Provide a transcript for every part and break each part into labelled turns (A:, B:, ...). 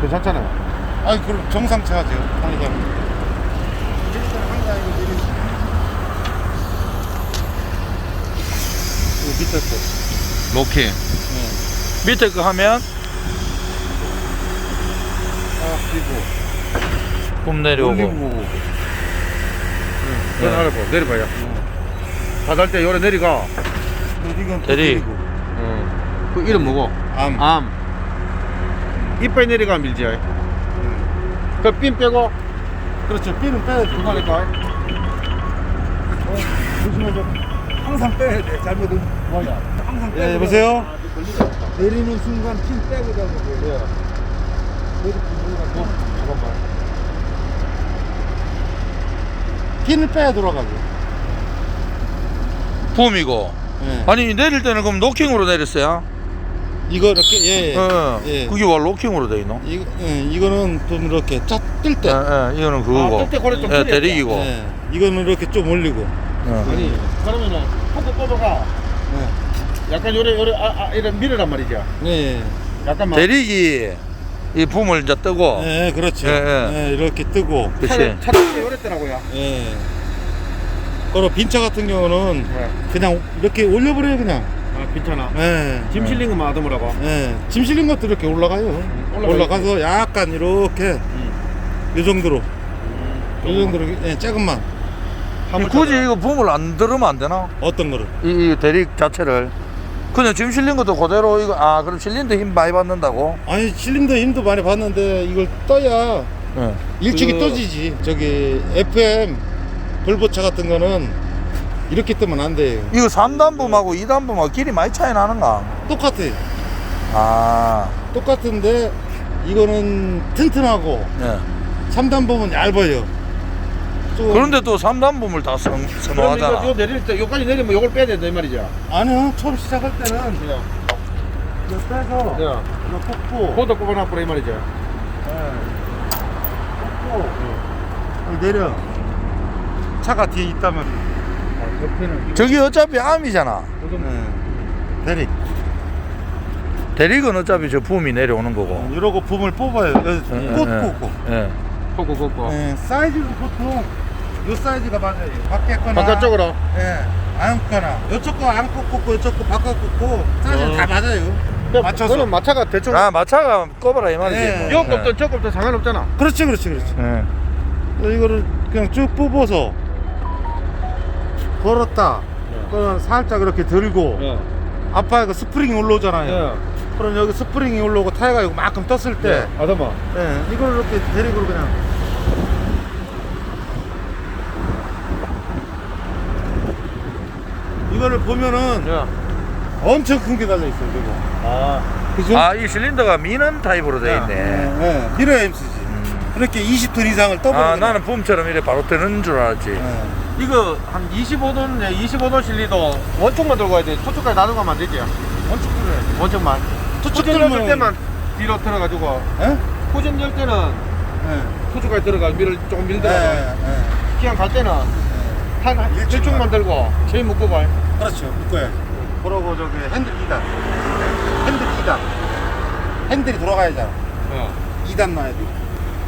A: 괜찮잖아요.
B: 아니 그럼 정상차죠 하니까 내리 그 밑에 거
C: 로킹.
B: 네.
C: 밑에 거 하면
B: 아 그리고
C: 붐 내려오고.
B: 올리고
A: 그거 알아봐. 내려봐요. 바다할 때 요래 내리가.
B: 이건 또
C: 대리.
B: 그리고.
A: 어. 그 이름 뭐고?
B: 암
A: 암. 이빨 내리가 밀지.
B: 음.
A: 그핀 빼고
B: 그렇죠 삐는 빼야 돼
A: 그거니까.
B: 조심하죠 항상 빼야 돼 잘못은 뭐야 항상 빼야 예 여보세요 내리는 순간 핀 빼고 내리 핀
A: 잠깐만.
B: 핀을 빼야 돌아가죠
C: 붐이고.
B: 예.
C: 아니 내릴 때는 그럼 로킹으로 내렸어요?
B: 이거 이렇게 예, 예.
C: 어.
B: 예.
C: 그게 왜 로킹으로 돼 있노?
B: 이거, 예, 이거는 좀 이렇게 쫙 뜰 때
C: 예, 예, 이거는 그거고.
A: 아, 뜰때 그래 좀
C: 예. 대리기고.
B: 예, 이거는 이렇게 좀 올리고
C: 어.
A: 아니 그러면은 포크 뽑아가.
B: 예.
A: 약간 요래 요래 아, 아 이런 밀으란 말이죠.
B: 예,
A: 약간만.
C: 대리기 이 붐을 이제 뜨고.
B: 예, 그렇죠
C: 예,
B: 예,
C: 예.
B: 이렇게 뜨고
C: 그치.
A: 차를 차를 요랬더라고요.
B: 예. 그리고 빈차 같은 경우는
A: 네.
B: 그냥 이렇게 올려버려요 그냥
A: 아 괜찮아.
B: 예.
A: 짐 실린 것만 하더라고.
B: 예. 짐 실린 것도 이렇게 올라가요
A: 올라가요.
B: 올라가서 약간 이렇게 이 정도로 이 정도로 예, 조금만
C: 굳이 이거 붐을 안 들으면 안 되나?
B: 어떤 거를
C: 이, 이 대리 자체를. 그냥 지금 실린 것도 그대로 이거 아 그럼 실린데 힘 많이 받는다고?
B: 아니 실린더 힘도 많이 받는데 이걸 떠야
C: 예.
B: 일찍이
A: 그-
B: 떠지지 저기 FM 볼보차 같은 거는 이렇게 뜨면 안 돼요
C: 이거 3단 붐하고 2단 붐하고 길이 많이 차이 나는가?
B: 똑같아
C: 아,
B: 똑같은데 이거는 튼튼하고
C: 예.
B: 3단 보면 얇아요 좀
C: 그런데 또 3단 붐을 다 선,
A: 그럼 이거
C: 선호하잖아.
A: 요 내릴 때 요까지 내리면 요걸 빼야 된다 이 말이죠.
B: 아니요 처음 시작할 때는
A: 그냥.
B: 이거 빼서
A: 야.
B: 이거 뽑고
A: 코드 꼽아놔버려 이 말이죠.
B: 예. 뽑고 여기 내려 차가 뒤에 있다면
C: 저기 어차피 암이잖아.
B: 예. 대리
C: 대리건 어차피 저 붐이 내려오는 거고.
B: 이러고 붐을 뽑아요
C: 예,
B: 꽃
C: 예,
B: 뽑고
C: 예.
A: 꼽고.
B: 예, 사이즈는 보통 요 사이즈가 맞아요. 밖에 거나
A: 바깥쪽으로.
B: 예, 안 거나 요쪽 거 안고 꽂고 요쪽 거 바깥 꽂고 사이즈
A: 어.
B: 다 맞아요. 맞춰서.
A: 그럼 마차가 대충
C: 아, 마차가 꼽아라 이 말이지.
B: 예.
C: 뭐.
A: 요 꼽든 저 꼽든 상관없잖아.
B: 그렇지, 그렇지, 그렇지.
C: 예.
B: 이거를 그냥 쭉 뽑아서 걸었다. 그럼 살짝 이렇게 들고
A: 예.
B: 앞에 그 스프링이 올라오잖아요. 그럼 여기 스프링이 올라오고 타이어가 이만큼 떴을 때,
A: 아담아.
B: 예, 이걸 이렇게 데리고 그냥 이거를 보면은
A: 예.
B: 엄청 큰 게 달려 있어요, 이거.
A: 아.
B: 그죠?
C: 아, 이 실린더가 미는 타입으로 돼 있네.
B: 네, 미러 MC지.
C: 음.
B: 그렇게 20톤 이상을 떠버리고.
C: 아, 나는 붐처럼 이래 바로 뜨는 줄 알았지.
B: 네.
A: 이거 한 25돈, 25돈 실리도 원총만 들고 가야 돼. 초초까지 놔두고 가면 안 되지.
B: 원축 들어야 돼.
A: 후진 열
B: 들면-
A: 때만 뒤로 들어가지고
B: 예?
A: 후진 열 때는
B: 네.
A: 초초까지 들어가 밀을 조금 밀더라도
B: 네, 네.
A: 그냥 갈 때는 한
B: 일찍
A: 일쪽만 들고 제일 묶고 가.
B: 그렇죠. 묶어야 돼. 그러고 저기 핸들 2단. 핸들 2단. 핸들이 돌아가야잖아.
A: 어.
B: 2단 놔야 돼.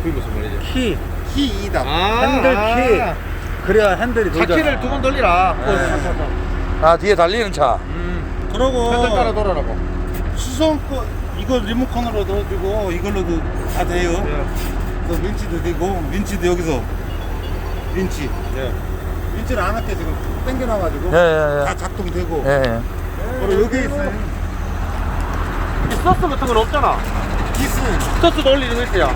A: 그게 무슨 말이지?
B: 키. 키 2단.
A: 아,
B: 핸들 키.
A: 아.
B: 그래야 핸들이 돌잖아.
A: 자키를 두 번 돌리라.
B: 네.
C: 아, 뒤에 달리는 차.
A: 음.
B: 그러고
A: 핸들 따라 돌아라고.
B: 수성 거 이거 리모컨으로 넣어주고 이걸로도 다 돼요.
A: 예.
B: 그 윈치도 되고 윈치도 여기서 윈치.
A: 예.
B: 윈치를 안 할게 지금 당겨놔가지고
C: 예, 예,
B: 다 작동되고.
C: 예. 예, 예.
B: 그리고 여기 있어요.
A: 이 서스 같은 건 없잖아.
B: 기스.
A: 서스 돌리는 거 있어요.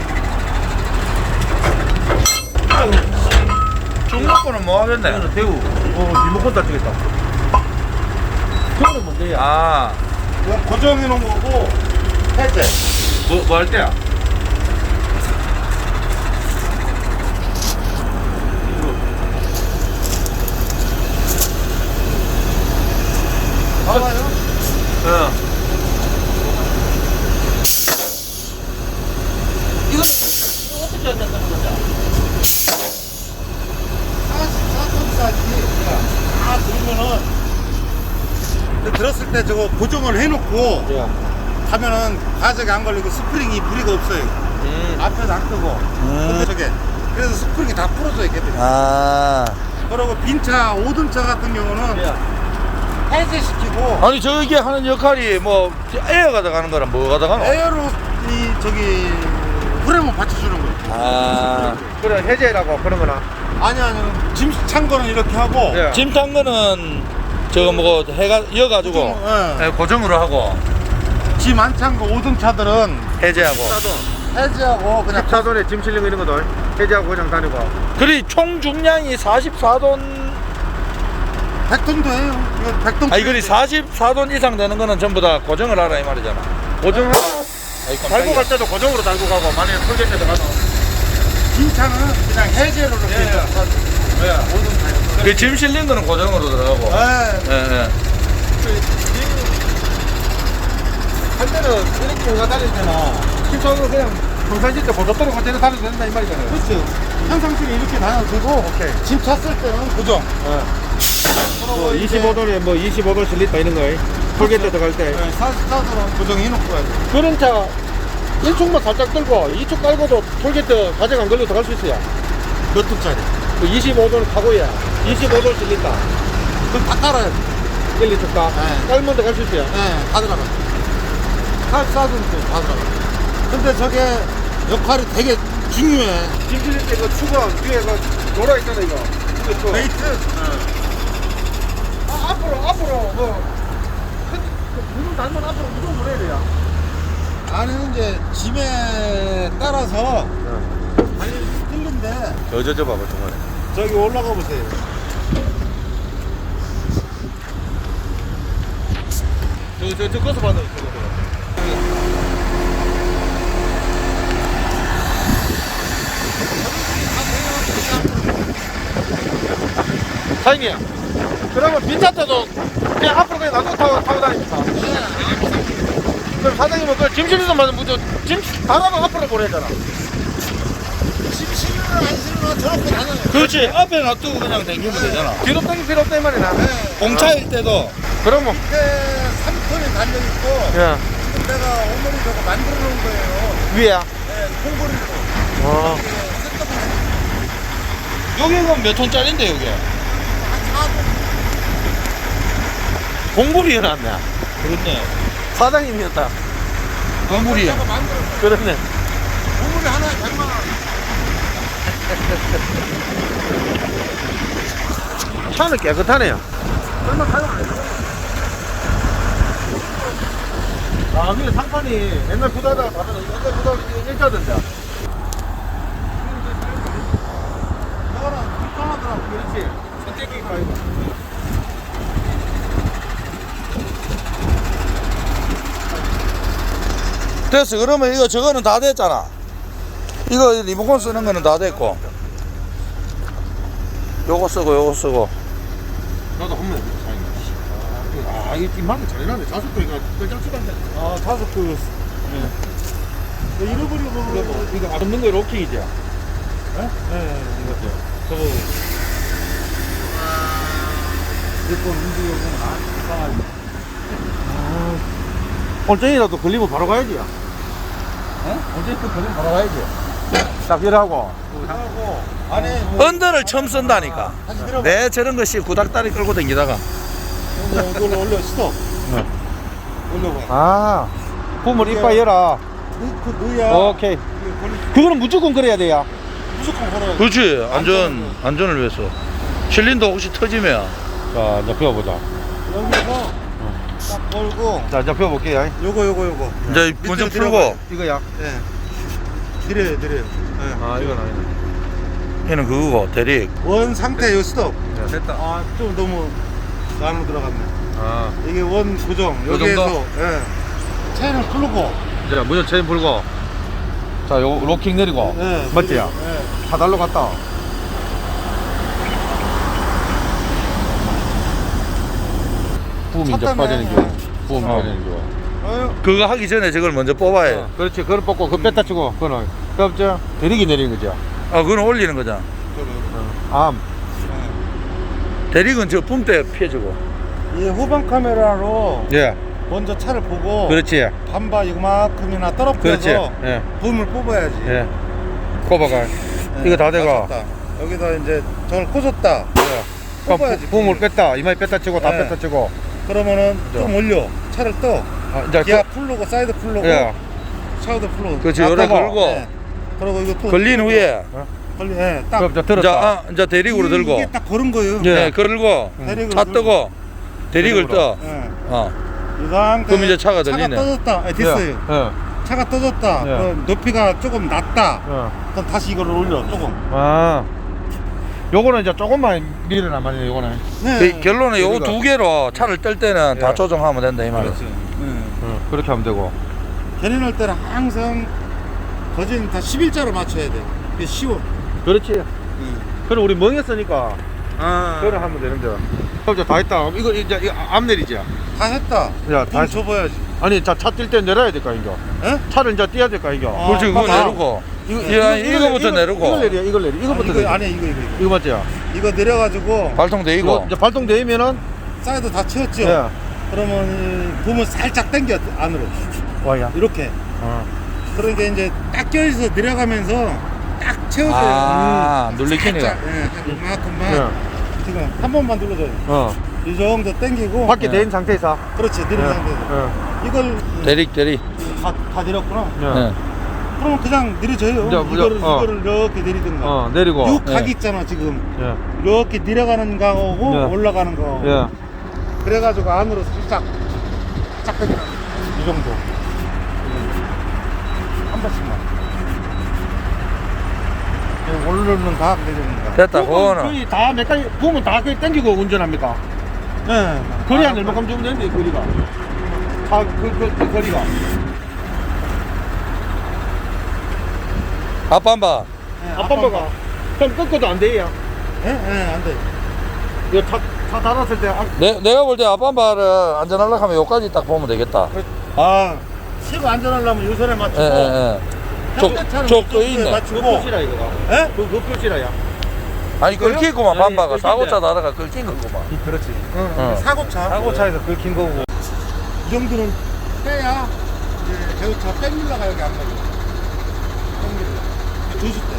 C: 중국 거는 뭐 하겠네?
A: 이거는 대우. 어, 리모컨 다치겠다. 그거는 뭔데요?
C: 아,
B: 이건 고정해 놓은 거고 해제.
A: 뭐, 뭐 할 때야?
B: 봐봐요.
C: 어.
A: 이거 어떻게 한다는 거냐?
B: 44톤짜리 다 들으면은 근데 들었을 때 저거 고정을 해놓고
A: 예.
B: 가면은 가적이 안 걸리고 스프링이 무리가 없어요.
A: 음.
B: 앞에도 안 뜨고. 근데 저게 그래서 스프링이 다 있게 돼.
C: 아.
B: 그리고 빈차 5등차 같은 경우는 해제시키고
C: 아니 저게 하는 역할이 뭐 에어가 들어가는 거랑 뭐가 들어가노?
B: 에어로 이 저기 프레임을 받쳐주는 거예요.
C: 아.
A: 그래 해제라고 그런 거나.
B: 아니 아니 짐 찬 거는 이렇게 하고
A: 예.
C: 짐탄 거는 저거 뭐 해가 이어가지고
B: 예.
C: 예, 고정으로 하고
B: 짐안찬거 5등 차들은
C: 해제하고.
B: 해제하고 그냥
A: 14돈에 짐 실린 거 이런 것도 해제하고 그냥 다니고.
C: 그리 총 중량이 44돈
B: 100톤도 해요. 이거 100톤.
C: 아 이거리 44돈 이상 되는 거는 전부 다 고정을 하라 이 말이잖아.
A: 고정하고
C: 아이,
A: 달고
C: 깜짝이야.
A: 갈 때도 고정으로 달고 가고 만약에 톨게이트 들어가서
B: 진 차는 그냥 해제로 이렇게
A: 예. 예.
B: 5등차예요.
C: 그 짐 실린 거는 고정으로 들어가고.
B: 예.
C: 예, 예.
A: 할 때는 이렇게 내가 다닐 때는 신청으로 그냥 평상시 때 고속도로 같이 다녀도 된다 이 말이잖아요.
B: 그렇죠. 평상시에 이렇게 다녀도 되고 짐 찼을 때는 고정.
A: 뭐 25도에 뭐 25도 실리다 이런 거 톨게이트 들어갈 때
B: 네, 44도는 고정해놓고 가야 돼.
A: 그런 차 1축만 살짝 들고 2축 깔고도 톨게이트 가정 안 걸려도 갈수 있어요.
B: 몇 톤짜리?
A: 그 25도는 타고야 25도 실린다.
B: 그럼 다 깔아야 돼.
A: 1, 2축 다
B: 네.
A: 깔면 더갈수 있어요.
B: 네, 다 들어가. 84도는 다 들어가. 근데 저게 역할이 되게 중요해.
A: 짐 실릴 때그 축은 뒤에 그 노라 있잖아 이거. 이거 또.
B: 웨이트?
A: 아, 앞으로 앞으로 뭐 무슨 달면 앞으로 무조건 보내야 돼요.
B: 안에는 이제 짐에 따라서 아니 틀린데
C: 저, 저, 저 봐봐, 저번에.
B: 저기 올라가 보세요.
A: 저저 저 거서 받는 거. 사장님, 그러면 빈차 때도 그냥 앞으로 그냥 놔두고 타고, 타고 다닙니까? 그럼 사장님은 그 짐 실리는 말은 무슨 짐 달아도 앞으로 보내잖아.
B: 안.
C: 그렇지. 앞에 놔두고 그냥 당기면 되잖아.
A: 뒤로 당길 필요 없다 이 말이나.
C: 공차일 때도
A: 그러면
B: 이게 3톤이 달려있고
A: 예
B: 내가 오늘이 저거 만들어 놓은 거예요.
A: 위에야.
B: 네, 콩고리로.
A: 어.
C: 여기는 몇 톤짜리인데, 여기?
A: 공불이 해놨네.
C: 그렇네.
A: 사장님이었다.
C: 건물이야.
B: 저거 만들어.
A: 그렇네.
B: 콩고리 하나에 100만 원.
A: 차는 깨끗하네요. 얼마 했어. 아, 근데 상판이 옛날 부다다가 다르네. 옛날 부다가 일자던데.
B: 저거는 불편하더라고.
A: 그렇지. 선택기가 이거.
C: 됐어. 그러면 이거 저거는 다 됐잖아. 이거 리모컨 쓰는 거는 다 됐고. 요거 쓰고 요거 쓰고.
A: 나도 한번 해볼게, 사장님. 아, 이게 이만큼 잘 나네. 자석도니까 끌장치가 안 돼.
B: 아, 그. 네. 잃어버리고
A: 이거, 이거 없는 거 로킹이죠?
B: 네? 네.
A: 이거죠.
B: 저거. 몇번 움직여보면 아, 이상하지.
A: 올정이라도 걸리면 바로 가야지.
B: 어?
A: 올정이라도 걸리면 바로 가야지. 딱 이러고.
B: 하고 안에 뭐
C: 언더를 처음 쓴다니까. 내 저런 것이 구닥다리 끌고 다니다가.
B: 이걸로 올려 스톱. 올려봐.
A: 아, 붐을 이빨 열어.
B: 그 넣어야
A: 오케이.
B: 걸릴 수-
A: 그거는 무조건 그래야 돼요.
B: 무조건 걸어야 돼.
C: 그렇지. 안전, 안전을 위해서. 실린더 혹시 터지면.
A: 자, 이제 펴보자.
B: 여기서 딱 걸고
A: 자, 이제 펴볼게요.
B: 요거 요거 요거.
C: 이제
B: 내려가요.
C: 풀고.
A: 이거야.
B: 예. 느려요 느려요. 예.
A: 아, 이건 아니네.
C: 얘는 그거고, 대릭.
B: 원 상태 요 스톱.
A: 야, 됐다.
B: 아 좀 너무 나무 들어갔네.
A: 아,
B: 이게 원 고정
A: 요
B: 여기에서? 예. 체인을 풀고
A: 이제 무전 체인 풀고. 자, 요 로킹 내리고.
B: 예.
A: 맞지요?
B: 예.
A: 사달로 갔다. 부음 이제
B: 찼다네.
A: 빠지는 게. 부음
C: 어.
A: 빠지는 게.
B: 아유
C: 그거 하기 전에 저걸 먼저 뽑아야 해.
A: 어, 그렇지. 그걸 뽑고 그 뺐다 치고. 그거는. 그죠? 대리기 내리는 거죠.
C: 아, 그건 올리는 거잖아.
A: 암.
C: 대릭은 저붐때 피해주고.
B: 이 후방 카메라로
A: 예.
B: 먼저 차를 보고
C: 그렇지.
B: 반바 이만큼이나
C: 그렇지.
B: 떨어뜨려서
C: 예.
B: 붐을 뽑아야지.
C: 예. 꼽아가.
B: 네,
C: 이거 다 돼가.
B: 맞췄다. 여기다 이제 저걸 꽂았다. 뽑아야지.
C: 붕을 뺐다. 이마에 뺐다 치고 다
B: 네.
C: 뺐다 치고.
B: 그러면은
C: 네.
B: 좀 올려. 차를 떠.
C: 아, 이제
B: 기아 풀로고 사이드 풀로고
C: 그, 예.
B: 샤우드 풀로고.
C: 그렇지,
B: 다
C: 요래
B: 떠봐.
C: 걸고.
B: 네. 그리고 이거 또
C: 걸린 후에
B: 걸리 예, 딱
C: 그럼 이제 들었다. 자, 아, 이제 대릭으로
B: 이게
C: 들고.
B: 딱 걸은 거예요.
C: 예, 걸고
B: 대릭으로
C: 차
B: 들고.
C: 뜨고 대릭을 떠.
B: 예.
C: 어.
B: 이 상태
C: 그럼 이제 차가 들리네.
B: 떠졌다. 예, 됐어요.
C: 예.
B: 차가 떠졌다.
C: 예.
B: 그럼 높이가 조금 낮다.
C: 어.
B: 그럼 다시 이거를 올려. 조금.
A: 아. 요거는 이제 조금만 밀어놔 말이야 요거는.
B: 네.
C: 그 결론은 요
A: 여기가.
C: 두 개로 차를 뜰 때는 다
A: 예.
C: 조정하면 된다 이 말이야.
B: 그렇지. 예.
A: 응. 그렇게 하면 되고.
B: 견인할 때는 항상 거진 다 11자로 맞춰야 돼. 그게 쉬워.
A: 그렇지. 그럼 우리 멍했으니까
B: 아.
A: 그래 하면 되는데. 그럼 이제 다 했다. 이거 이제 이거 앞 내리지.
B: 다 했다.
A: 야, 다
B: 다
A: 했어.
B: 줘봐야지.
A: 아니 자 차 뛸 때 내려야 될까 이거.
B: 예?
A: 차를 이제 띄야 될까 이거.
B: 아,
C: 그렇지 그거
B: 봐봐.
C: 내리고.
A: 이거
C: 야, 이거부터 내리고.
A: 이걸 내려. 이걸 내려. 이거부터
B: 이거
A: 내려.
B: 안에 이거 이거.
A: 이거 맞지?
B: 이거 내려가지고
C: 발통
A: 이거. 이제 발동 되면은
B: 사이드 다 채웠죠.
A: 예.
B: 그러면 이 붐을 살짝 당겨 안으로
A: 와야.
B: 이렇게.
A: 어.
B: 그러니까 이제 딱 껴있어 내려가면서 딱 채워줘요.
C: 아
B: 음.
C: 눌리키니까.
B: 살짝, 예, 한 이만큼만
A: 예.
B: 지금 한 번만 눌러줘요.
A: 어.
B: 이 정도 당기고.
A: 밖에
C: 예.
A: 상태에서.
B: 그렇지
A: 예.
B: 내리는 상태에서.
A: 예.
B: 이걸
C: 대릭 대릭.
B: 다, 다 내렸구나.
A: 예.
C: 예.
B: 그러면 그냥 내려져요.
A: 이제
B: 이거를
A: 어.
B: 이거를 이렇게 내리든가.
A: 어 내리고.
B: 요 각
C: 예.
B: 있잖아 지금.
A: 예.
B: 이렇게 내려가는 거하고
A: 예.
B: 올라가는 거하고.
A: 예.
B: 그래가지고 안으로 살짝 살짝 당기는 이 정도. 한 번씩만. 예, 오르는 각 내리는 각.
C: 됐다 그거는.
A: 거의 다 메카니 보면 다 거의 당기고 운전합니까?
B: 네.
A: 거리 안 얼마큼 주면 되는데 거리가. 아그 그, 그 거리가.
C: 앞반바.
A: 아빠가 그럼 꺾어도 안 돼요.
B: 예, 예, 안 돼.
A: 이거 차, 차 달았을 때 아,
C: 내, 내가 볼때 앞반바를 안전하려고 하면 여기까지 딱 보면 되겠다.
B: 아, 시고 안전하려면 요선에 맞추고.
C: 예, 예, 예. 쪽, 쪽떠 있네.
A: 그
B: 맞추고.
A: 표시라 이거가.
B: 예?
A: 그, 그 표시라야.
C: 아니, 긁히구만, 반바가. 사고차 나라가 긁힌 거구만.
A: 그렇지.
C: 어.
B: 사고차.
A: 사고차에서 긁힌 거고.
B: 이 정도는 빼야 이제 제우차 백밀러가 여기 안 가요. 백밀러. 조수 때.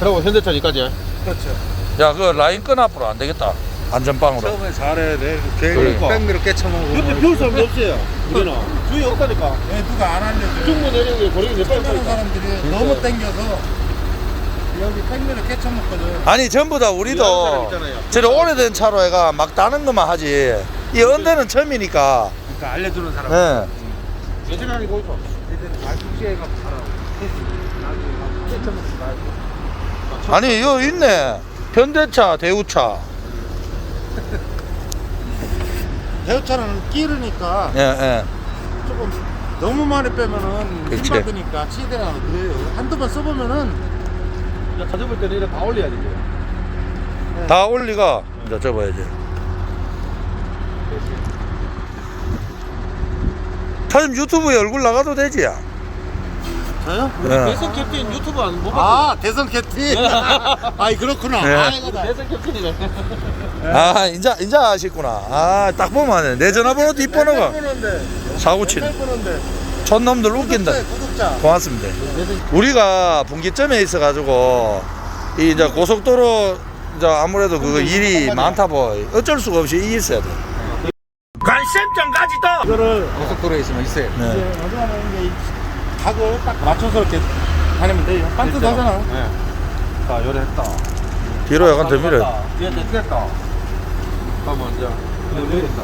A: 그리고 현대차니까지.
B: 그렇죠.
C: 야, 그 라인 끈 앞으로 안 되겠다. 안전빵으로.
B: 처음에 잘해야 돼. 괜히
C: 그러니까.
B: 백밀러 깨쳐먹고.
A: 옆에 배울 사람도 없어요. 우리는. 주위 없다니까.
B: 왜 누가 안 알려줘.
A: 중부 내리는 게 거리가 몇
B: 빼는
A: 번
B: 사람들이 너무 땡겨서 여기 백밀러 깨쳐먹거든.
C: 아니, 전부 다
A: 사람
C: 우리도
A: 있잖아요.
C: 저리 오래된 차로 해가 막 따는 것만 하지. 이 언대는 처음이니까.
B: 그러니까 알려주는 사람.
C: 예.
A: 예전에 하는 거 있어.
B: 얘들은 말국시에가 살아. 나중에 깨쳐먹지 말고.
C: 아니, 이거 있네. 현대차, 대우차.
B: 대우차는 끼르니까
C: 예, 예.
B: 조금 너무 많이 빼면은
C: 그치.
B: 힘 받으니까 치대가 그래요. 한두 번 써보면은
A: 야, 자전거 때는 이렇게 다 올려야 되지.
C: 다 올리가. 이제 접어야지. 사실 유튜브에 얼굴 나가도 되지, 야.
B: 저요?
C: 예.
A: 대선 캡틴 유튜브 안못 봤어.
B: 아 대선 캡틴. 아이 그렇구나.
C: 네.
B: 아 이거다.
A: 대선 캡틴이네.
C: 아, 인자, 인자 아시구나. 아, 딱 보면 아네. 내 전화번호 뒷번호가. 사고치네.
B: 보는데.
C: 촌놈들 웃긴다.
B: 구독자.
C: 고맙습니다. 우리가 분기점에 있어 가지고, 이 이제 고속도로, 이제 아무래도 그거 일이 많다 보 어쩔 수가 없이 이 있어야 돼. 관심점까지도!
B: 이거를
A: 고속도로에 있으면 있어요.
C: 네.
B: 이 각을 딱 맞춰서 이렇게 다니면 돼요. 반듯하잖아.
A: 네. 자, 요래했다.
C: 뒤로 약간 더 밀어.
A: 뒤에 됐다. 그러면 이제 내린다.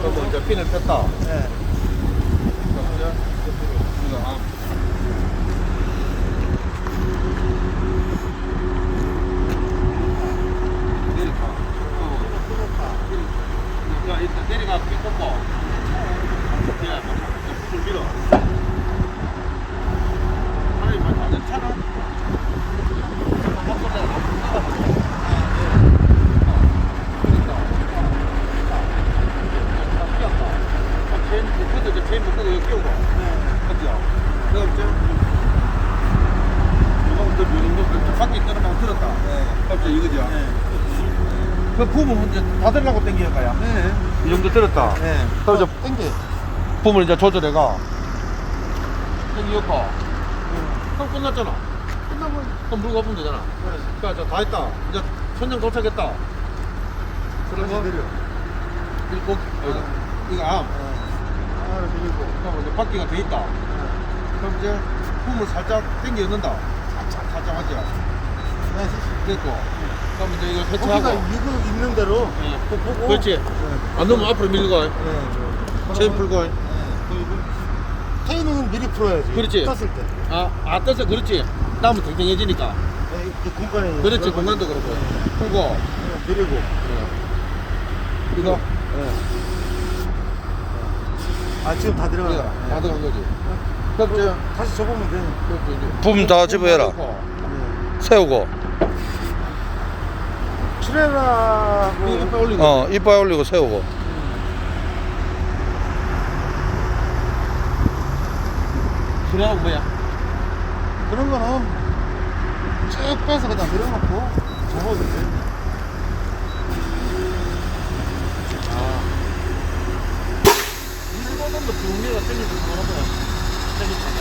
A: 그러면 이제 핀을 뺐다.
B: 네.
A: 그러면 이제 이거 앞. 내릴까? 야, 일단 내려가 핀 꽂고. 야, 줄 밀어. 차라리 말 완전 차가. 체인 묶어도 이제 체인 묶어도 여기 끼우고. 그죠? 그 붐은 이제 다 들라고 당기는 거야.
B: 네.
A: 이 정도 들었다.
B: 네.
A: 그럼 이제
B: 땡겨.
A: 붐을 이제 조절해가. 당기고. 그럼 끝났잖아.
B: 끝나면
A: 그럼 물고 엎으면 되잖아. 그러니까 다 했다. 이제 천장 도착했다. 그러면
B: 내려.
A: 이거 이거 이거 암.
B: 아, 내리고.
A: 그럼 이제 바퀴가 돼 있다. 그럼 이제 붐을 살짝 당겨 넣는다. 살짝 살짝 하지.
B: 네.
A: 됐고. 그럼 이제 이거
B: 거기가
A: 세차하고.
B: 이거 있는 대로
A: 예.
B: 또 보고.
A: 그렇지.
B: 네.
A: 안 넣으면 앞으로 밀고.
B: 네.
A: 체인 풀고.
B: 네. 그리고 체인은 미리 풀어야지.
A: 그렇지.
B: 떴을 때.
A: 아, 아 떠서 그렇지. 나무 탱탱해지니까.
B: 네, 이 공간에.
A: 그렇지. 공간도 그렇고. 풀고.
B: 네, 내리고.
A: 이거,
B: 네. 아, 지금 다
A: 이거,
B: 들어가.
A: 다 들어간 거지. 그럼 이제,
B: 다시 접으면 돼.
A: 그럼 이제.
C: 붐다 집어해라.
A: 넣고,
B: 네.
C: 세우고
A: 이거 옆에 올리고.
C: 어 이빨 올리고 세우고
A: 그래하고 뭐야?
B: 그런 거는 쭉 빼서 그냥 내려놓고 접어도 돼.
A: 뭐 주미가 땡기고 그러면 땡기잖아.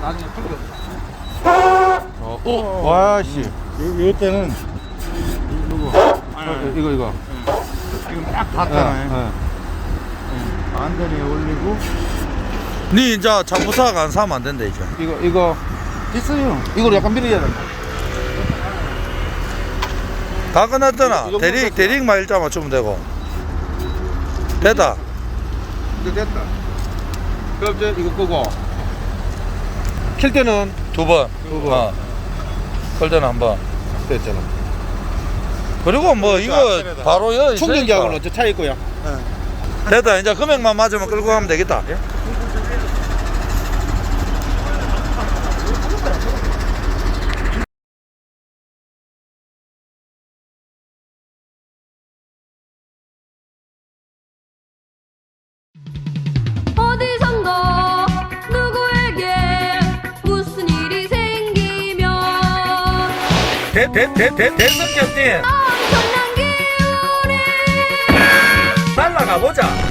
A: 나중에 풀겨. 어, 오, 와, 씨.
B: 요, 요 때는
A: 어, 이거, 이거.
B: 지금 딱 닿잖아요. 안전에 올리고
C: 니 이제 자부사가 안 사면 안 된다 이제
A: 이거, 이거.
B: 됐어요.
A: 이걸 약간 밀어야 된다.
C: 다 끝났잖아
A: 이 정도
C: 대릭
A: 됐어.
C: 대릭만 일자 맞추면 되고 됐다
A: 이제 됐다. 그럼 이제 이거 끄고. 킬 때는
C: 두 번
A: 두 번.
C: 어. 끌 때는 한 번
A: 됐잖아.
C: 그리고 뭐 이거
B: 앞전에다.
C: 바로 여
A: 충전기하고는 저 차이 있고요.
C: 됐다 이제 금액만 맞으면 끌고 가면 되겠다
D: 어
C: 대대대 대성경님
D: 엄청난 기운이
C: 날라가 보자